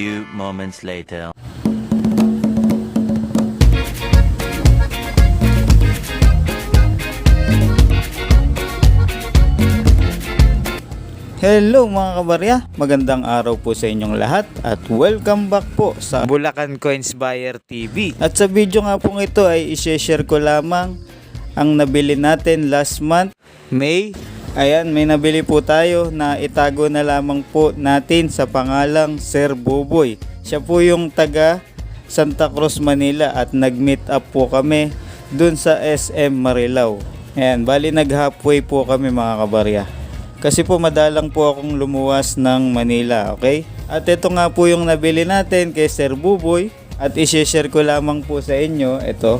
few moments later. Hello mga kabarya, magandang araw po sa inyong lahat at welcome back po sa Bulacan Coins Buyer TV. At sa video nga pong ito ay isi-share ko lamang ang nabili natin last month, May. Ayan, may nabili po tayo na itago na lamang po natin sa pangalang Sir Buboy. Siya po yung taga Santa Cruz, Manila at nag-meet up po kami dun sa SM Marilao. Ayan, bali nag-halfway po kami mga kabarya. Kasi po madalang po akong lumuwas ng Manila, okay? At ito nga po yung nabili natin kay Sir Buboy at isi-share ko lamang po sa inyo ito.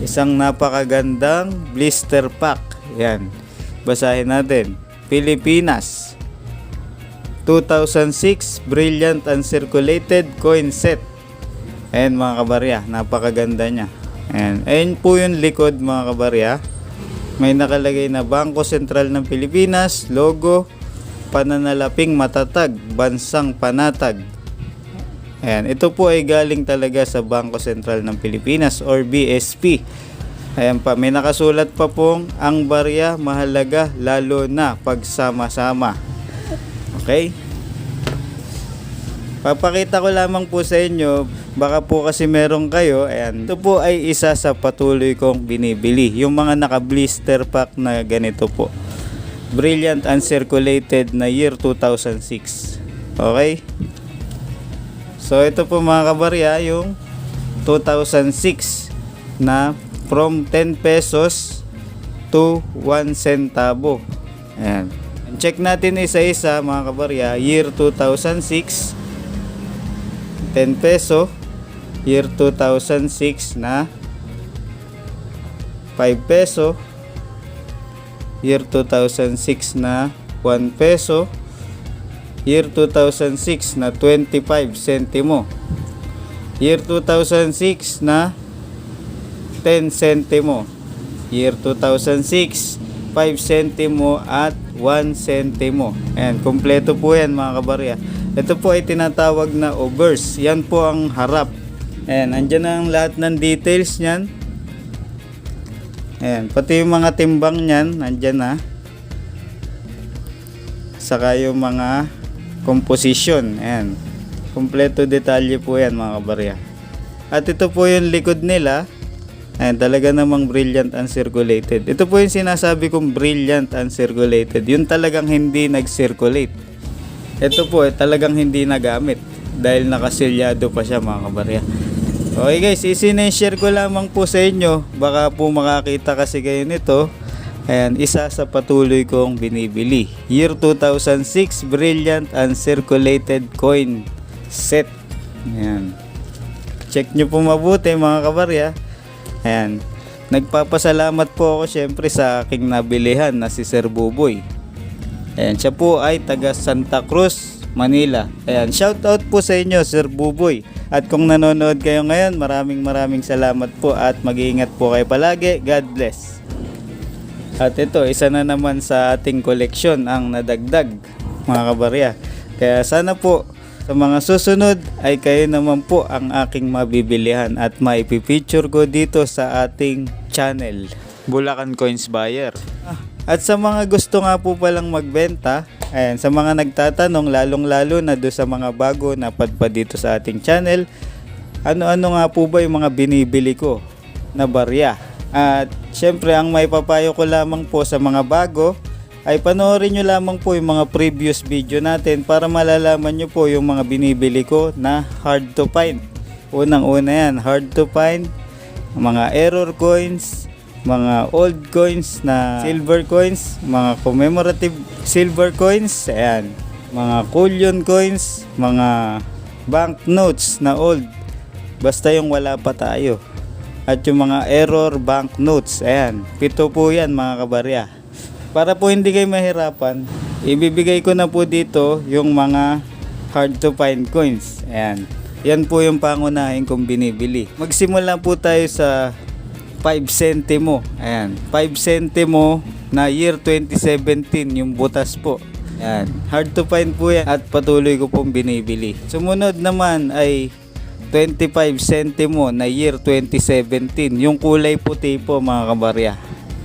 Isang napakagandang blister pack. Yan. Basahin natin. Pilipinas. 2006 Brilliant Uncirculated Coin Set. Ayan mga kabarya, napakaganda niya. Ayan. Ayan po yung likod mga kabarya. May nakalagay na Bangko Sentral ng Pilipinas, logo, pananalaping matatag, bansang panatag. Ayan, ito po ay galing talaga sa Bangko Sentral ng Pilipinas or BSP. Ayan pa, may nakasulat pa pong ang barya mahalaga lalo na pagsama-sama. Okay? Papakita ko lamang po sa inyo, baka po kasi meron kayo, ayan. Ito po ay isa sa patuloy kong binibili. Yung mga naka-blister pack na ganito po. Brilliant Uncirculated na year 2006. Okay? So ito po mga kabarya, yung 2006 na from 10 pesos to 1 centavo. Ayan. Check natin isa-isa mga kabarya, year 2006 10 peso year 2006 na 5 peso year 2006 na 1 peso year 2006 na 25 centimo year 2006 na 10 centimo year 2006 5 centimo at 1 centimo ayan kompleto po yan mga kabarya ito po ay tinatawag na obverse. Yan po ang harap. Ayan, andyan ang lahat ng details niyan. Ayan, pati yung mga timbang niyan, andyan na. Saka yung mga composition. Ayan, kompleto detalye po yan mga kabarya. At ito po yung likod nila. Ayan, talaga namang brilliant uncirculated. Ito po yung sinasabi kong brilliant uncirculated. Yun talagang hindi nag-circulate. Ito po eh, talagang hindi nagamit dahil nakasilyado pa siya mga kabarya. Okay guys, isineshare ko lamang po sa inyo. Baka po makakita kasi kayo nito. Ayan, isa sa patuloy kong binibili. Year 2006 Brilliant Uncirculated Coin Set. Ayan. Check nyo po mabuti mga kabarya. Ayan. Nagpapasalamat po ako syempre sa aking nabilihan na si Sir Buboy. Ayan, siya po ay taga Santa Cruz, Manila. Ayan, shout out po sa inyo, Sir Buboy. At kung nanonood kayo ngayon, maraming maraming salamat po at mag-iingat po kayo palagi. God bless. At ito, isa na naman sa ating koleksyon ang nadagdag, mga kabarya. Kaya sana po sa mga susunod ay kayo naman po ang aking mabibilihan at maipipicture ko dito sa ating channel, Bulacan Coins Buyer. Ah, At sa mga gusto nga po palang magbenta, ayan, sa mga nagtatanong, lalong-lalo na do sa mga bago na padpad dito sa ating channel, ano-ano nga po ba yung mga binibili ko na barya? At syempre, ang may papayo ko lamang po sa mga bago, ay panoorin nyo lamang po yung mga previous video natin para malalaman nyo po yung mga binibili ko na hard to find. Unang-una yan, hard to find, mga error coins, mga old coins na silver coins, mga commemorative silver coins, ayan, mga cullion coins, mga banknotes na old, basta yung wala pa tayo. At yung mga error banknotes, ayan, pito po yan mga kabarya. Para po hindi kayo mahirapan, ibibigay ko na po dito yung mga hard to find coins. Ayan. Yan po yung pangunahin kong binibili. Magsimula po tayo sa 5 centimo. Ayan. 5 centimo na year 2017 yung butas po. Yan. Hard to find po yan at patuloy ko pong binibili. Sumunod naman ay 25 centimo na year 2017. Yung kulay puti po mga kabarya.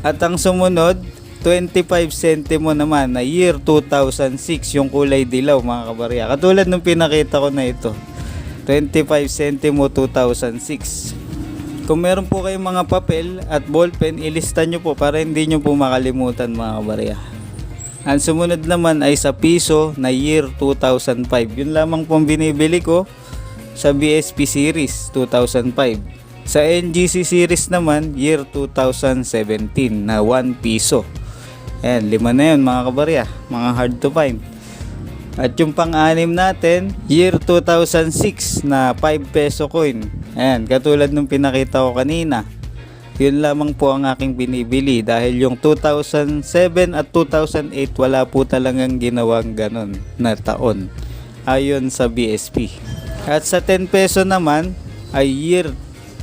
At ang sumunod, 25 centimo naman na year 2006. Yung kulay dilaw mga kabarya. Katulad nung pinakita ko na ito. 25 centimo 2006. Kung meron po kayong mga papel at ballpen, ilista nyo po para hindi nyo po makalimutan mga kabarya. Ang sumunod naman ay sa piso na year 2005. Yun lamang pong binibili ko sa BSP series 2005. Sa NGC series naman, year 2017 na 1 piso. Ayan, lima na yun mga kabarya. Mga hard to find. At yung pang-anim natin, year 2006 na 5 peso coin. Ayan, katulad nung pinakita ko kanina. Yun lamang po ang aking binibili dahil yung 2007 at 2008 wala po talagang ginawang ganon na taon ayon sa BSP. At sa 10 peso naman ay year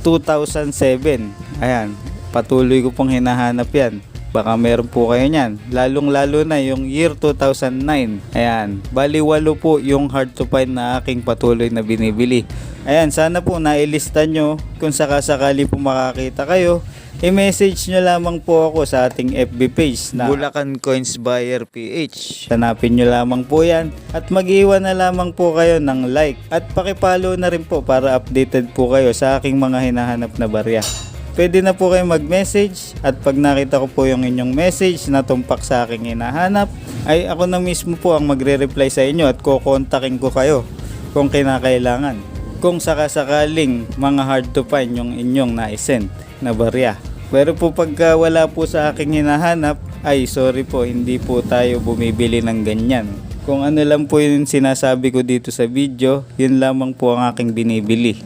2007. Ayan, patuloy ko pong hinahanap yan. Baka meron po kayo niyan. Lalong lalo na yung year 2009. Ayan. Bali walo po yung hard to find na aking patuloy na binibili. Ayan. Sana po nailista nyo. Kung sakasakali po makakita kayo. I-message nyo lamang po ako sa ating FB page na Bulacan Coins Buyer PH. Hanapin nyo lamang po yan. At mag-iwan na lamang po kayo ng like. At pakipalo na rin po para updated po kayo sa aking mga hinahanap na barya. Pwede na po kayo mag-message at pag nakita ko po yung inyong message na tumpak sa aking hinahanap, ay ako na mismo po ang magre-reply sa inyo at kukontakin ko kayo kung kinakailangan. Kung sakasakaling mga hard to find yung inyong na-send na barya. Pero po pagka wala po sa aking hinahanap, ay sorry po, hindi po tayo bumibili ng ganyan. Kung ano lang po yung sinasabi ko dito sa video, yun lamang po ang aking binibili.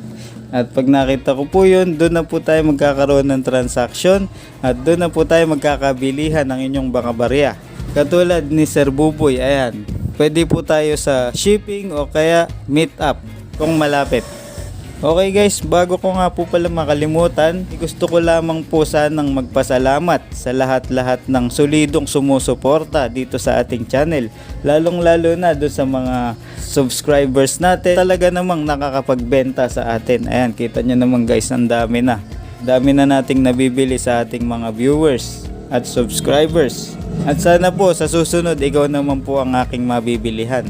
At pag nakita ko po yun, doon na po tayo magkakaroon ng transaction at doon na po tayo magkakabilihan ng inyong baka barya. Katulad ni Sir Buboy, ayan. Pwede po tayo sa shipping o kaya meet up kung malapit. Okay guys, bago ko nga po pala makalimutan, gusto ko lamang po sanang magpasalamat sa lahat-lahat ng solidong sumusuporta dito sa ating channel. Lalong lalo na doon sa mga subscribers natin. Talaga namang nakakapagbenta sa atin. Ayan, kita nyo naman guys, ang dami na. Dami na nating nabibili sa ating mga viewers at subscribers. At sana po sa susunod, ikaw naman po ang aking mabibilihan.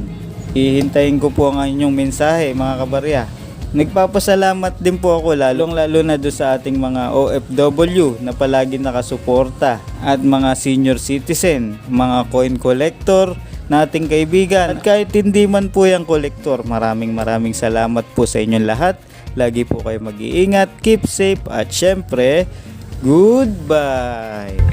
Hihintayin ko po ang inyong mensahe mga kabarya. Nagpapasalamat din po ako lalong lalo na do sa ating mga OFW na palagi nakasuporta at mga senior citizen, mga coin collector, nating kaibigan at kahit hindi man po yung collector, maraming maraming salamat po sa inyong lahat. Lagi po kayo mag-iingat, keep safe at syempre, goodbye!